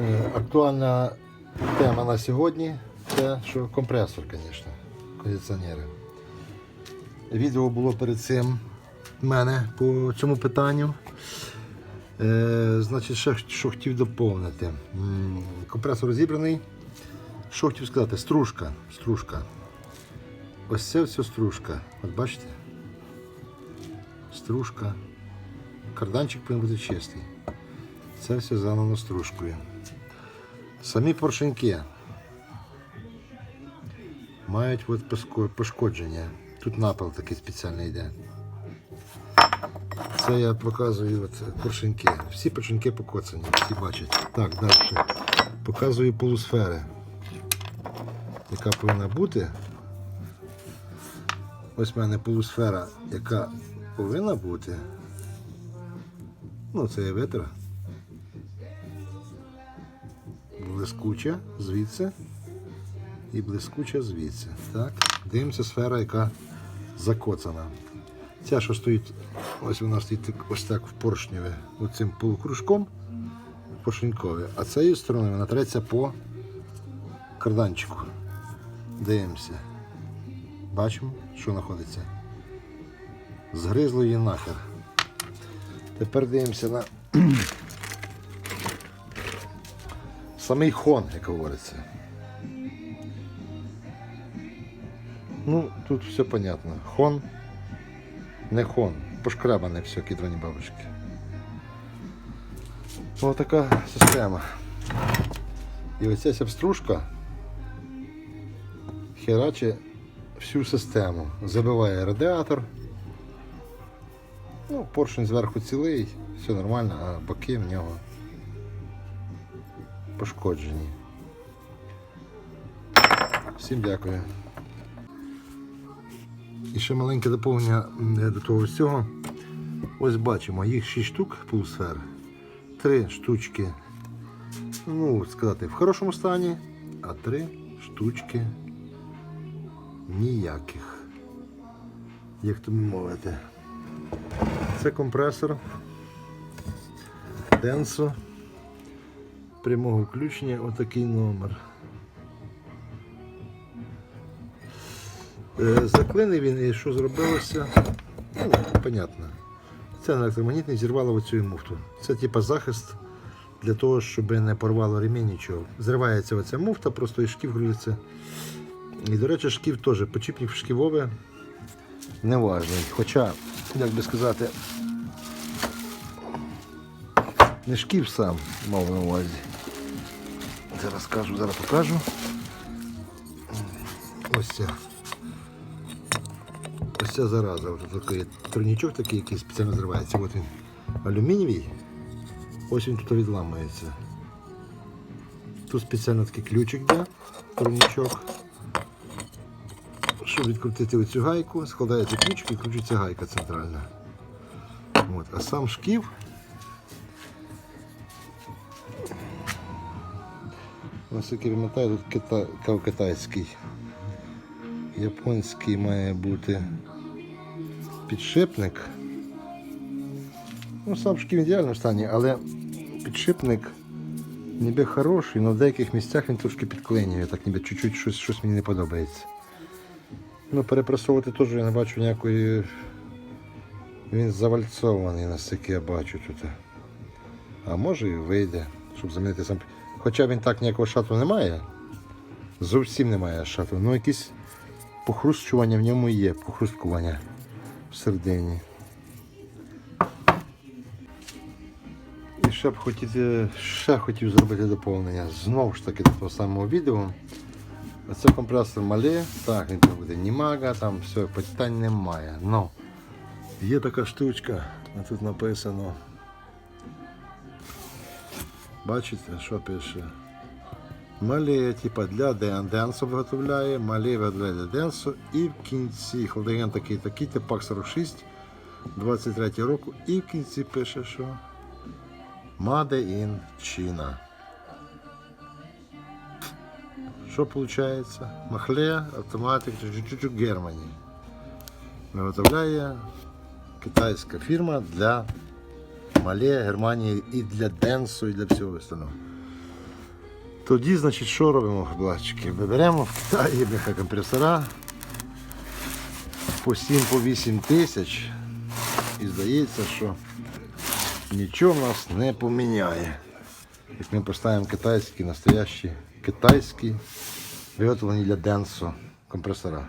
Е, Актуальна тема на сьогодні це що компресор, звісно, кондиціонери. Відео було перед цим в мене по цьому питанню. Е, значить, ще що хотів доповнити. Компресор розібраний. Що хотів сказати? Стружка. Стружка. Ось це все стружка. От бачите? Стружка. Карданчик повинен бути чистий. Це все заново стружкою. Самі поршеньки мають от пошкодження. Тут напал такий спеціальний йде. Це я показую от поршеньки. Всі поршеньки покоцані, всі бачать. Так, далі. Показую полусфери, яка повинна бути. Ось в мене полусфера, яка повинна бути. Ну, це є витра. Блискуча звідси і блискуча звідси. Так. Дивимося сфера, яка закоцана. Ця, що стоїть, ось вона стоїть ось так в поршневі, оцим полукружком поршенькові, а цією стороною вона треться по карданчику. Дивимося. Бачимо, що знаходиться. Згризло її нахер. Тепер дивимося на самий хон, як говориться. Ну, тут все понятно. Хон, не хон. Пошкрабане все, кідрані бабушки. Ось така система. І оця ця стружка хераче всю систему. Забиває радіатор. Ну, поршень зверху цілий, все нормально, а боки в нього пошкоджені. Всім дякую. І ще маленьке доповнення до того всього. Ось бачимо, їх 6 штук полусфер. Три штучки, ну, сказати, в хорошому стані, а три штучки ніяких. Як то мовити. Це компресор Denso прямого включення, отакий номер. Е, Заклинив він і що зробилося? Ну, понятно. Це на електромагнітний зірвало оцю муфту. Це типа захист для того, щоб не порвало ремінь нічого. Зривається оця муфта, просто і шків грузиться. І, до речі, шків теж, почіпник шківове не важний. Хоча, як би сказати, не шків сам мав на увазі. Зараз скажу, зараз покажу. Ось ця. Ось ця зараза. Ось такий турнічок такий, який спеціально зривається. От він алюмінієвий. Ось він тут відламується. Тут спеціально такий ключик для турнічок. Щоб відкрутити оцю гайку, складається ключик і крутиться гайка центральна. От. А сам шків Наскільки пам'ятаю, тут кита... китайський. Японський має бути підшипник. Ну, сам в ідеальному стані, але підшипник ніби хороший, але в деяких місцях він трошки підклинює, так ніби чуть-чуть щось, щось мені не подобається. Ну, перепресовувати теж я не бачу ніякої. Він завальцований, наскільки я бачу тут. А може і вийде, щоб замінити сам. Хоча він так ніякого шату не має. Зовсім немає шату. Ну якісь похрущування в ньому є, похрусткування всередині. І ще б хотіти, ще хотів зробити доповнення. Знову ж таки до того самого відео. Оце компресор мале, так, він там буде Німага, там все, питань немає. Но є така штучка, а тут написано. Бачите, що пише? Мале, типа для ден- денсу виготовляє, мале для денсу і в кінці холодильник такий такий, типак 46, 23 року, і в кінці пише, що Made in China. Що виходить? Махле, автоматик, Германії. Виготовляє китайська фірма для Мале, Германії і для Денсу, і для всього остального. Тоді, значить, що робимо, хлопчики? Виберемо в Китаї компресора по 7-8 тисяч. І здається, що нічого в нас не поміняє. Як ми поставимо китайські, настоящі китайські, виготовлені для денсо компресора.